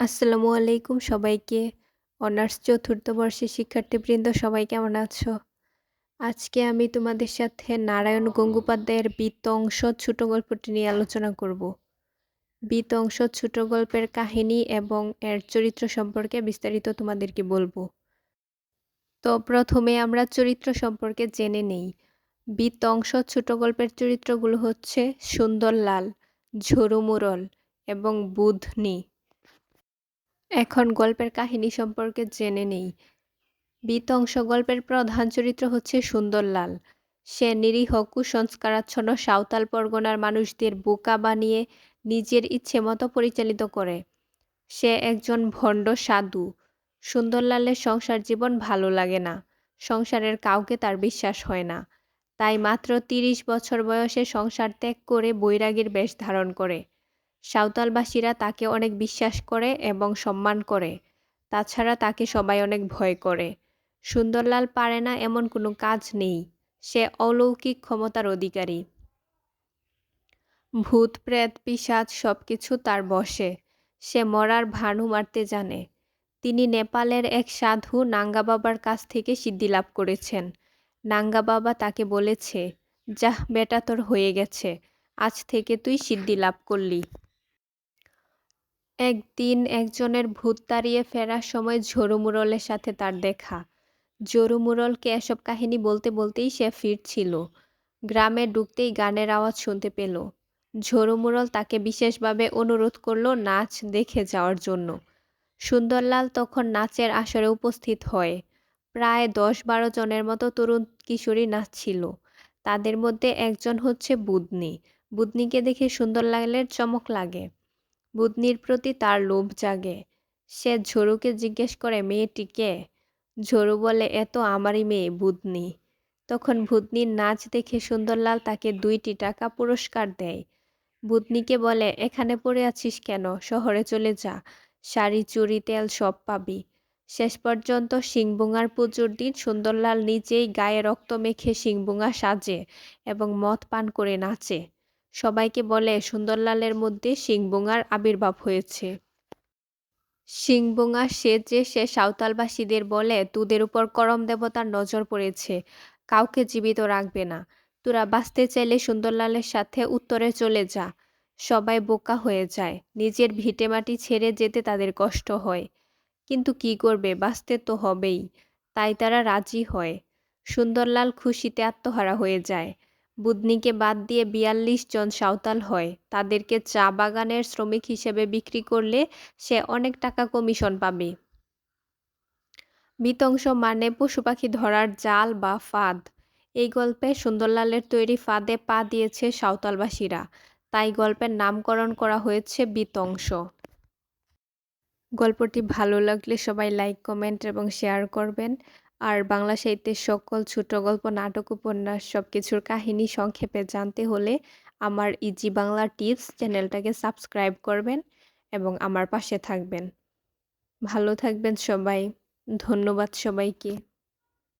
আসসালামু আলাইকুম সবাইকে। অনার্স চতুর্থ বর্ষের শিক্ষার্থীবৃন্দ সবাই কেমন আছো? আজকে আমি তোমাদের সাথে নারায়ণ গঙ্গোপাধ্যায়ের বৃত্ত অংশ ছোট গল্পটি নিয়ে আলোচনা করব। বৃত্ত অংশ ছোট গল্পের কাহিনী এবং এর চরিত্র সম্পর্কে বিস্তারিত তোমাদেরকে বলব। তো প্রথমে আমরা চরিত্র সম্পর্কে জেনে নেই। বৃত্ত অংশ ছোট গল্পের চরিত্রগুলো হচ্ছে সুন্দরলাল, ঝরুমুরল এবং বুধনি। এখন গল্পের কাহিনী সম্পর্কে জেনে নেই। বিতংশ গল্পের প্রধান চরিত্র হচ্ছে সুন্দরলাল। সে নিরীহ কুসংস্কারাচ্ছন্ন সাঁওতাল পরগনার মানুষদের বোকা বানিয়ে নিজের ইচ্ছে মতো পরিচালিত করে। সে একজন ভণ্ড সাধু। সুন্দরলালের সংসার জীবন ভালো লাগে না। সংসারের কাউকে তার বিশ্বাস হয় না। তাই মাত্র তিরিশ বছর বয়সে সংসার ত্যাগ করে বৈরাগীর বেশ ধারণ করে। সাঁওতালবাসীরা তাকে অনেক বিশ্বাস করে এবং সম্মান করে। তাছাড়া তাকে সবাই অনেক ভয় করে। সুন্দরলাল পারে না এমন কোনো কাজ নেই। সে অলৌকিক ক্ষমতার অধিকারী। ভূত, প্রেত পিসাজ সব কিছু তার বসে। সে মরার ভানু মারতে জানে। তিনি নেপালের এক সাধু নাঙ্গা বাবার কাছ থেকে সিদ্ধি লাভ করেছেন। নাঙ্গা বাবা তাকে বলেছে, যাহ, বেটা, তোর হয়ে গেছে। আজ থেকে তুই সিদ্ধি লাভ করলি। একদিন একজনের ভূত তাড়িয়ে ফেরার সময় ঝরুমুরলের সাথে তার দেখা। ঝরুমুরলকে এসব কাহিনী বলতে বলতেই সে ফিরছিল। গ্রামে ঢুকতেই গানের আওয়াজ শুনতে পেল। ঝরুমুরল তাকে বিশেষভাবে অনুরোধ করল নাচ দেখে যাওয়ার জন্য। সুন্দরলাল তখন নাচের আসরে উপস্থিত হয়। প্রায় দশ বারো জনের মতো তরুণ কিশোরী নাচছিল। তাদের মধ্যে একজন হচ্ছে বুদনি। বুদনিকে দেখে সুন্দরলালের চমক লাগে। বুদনির প্রতি তার লোভ জাগে। সে ঝরুকে জিজ্ঞেস করে মেয়েটিকে ঝরু বলে এত আমারই মেয়ে বুদনি তখন ভুতনির নাচ দেখে সুন্দরলাল তাকে দুইটি টাকা পুরস্কার দেয়। বুদনিকে বলে, এখানে পড়ে আছিস কেন? শহরে চলে যা। শাড়ি, চুড়ি, তেল সব পাবি। শেষ পর্যন্ত সিংবুঙার পুজোর দিন সুন্দরলাল নিজেই গায়ে রক্ত মেখে সিংবুঙা সাজে এবং মদ পান করে নাচে। সবাইকে বলে সুন্দরলালের মধ্যে সিংবুঙার আবির্ভাব হয়েছে। সিংবুঙা যে সে সাঁওতালবাসীদের বলে, তোদের উপর করম দেবতার নজর পড়েছে, কাউকে জীবিত রাখবে না। তোরা বাঁচতে চাইলে সুন্দরলালের সাথে উত্তরে চলে যা। সবাই বোকা হয়ে যায়। নিজের ভিটেমাটি ছেড়ে যেতে তাদের কষ্ট হয়। কিন্তু কি করবে? বাঁচতে তো হবেই। তাই তারা রাজি হয়। সুন্দরলাল খুশিতে আত্মহারা হয়ে যায়। বুদনিকে বাদ দিয়ে বিয়াল্লিশ জন সাঁওতাল হয়। তাদেরকে চা বাগানের শ্রমিক হিসেবে বিক্রি করলে সে অনেক টাকা কমিশন পাবে। বিতংশ মানে পশু পাখি ধরার জাল বা ফাঁদ। এই গল্পে সুন্দরলালের তৈরি ফাঁদে পা দিয়েছে সাঁওতালবাসীরা। তাই গল্পের নামকরণ করা হয়েছে বিতংশ গল্পটি ভালো লাগলে সবাই লাইক, কমেন্ট এবং শেয়ার করবেন। আর বাংলা সাহিত্যের সকল ছোট গল্প, নাটক, উপন্যাস সব কিছুর কাহিনী সংক্ষেপে জানতে হলে আমার ইজি বাংলা টিপস চ্যানেলটাকে সাবস্ক্রাইব করবেন এবং আমার পাশে থাকবেন। ভালো থাকবেন সবাই। ধন্যবাদ সবাইকে।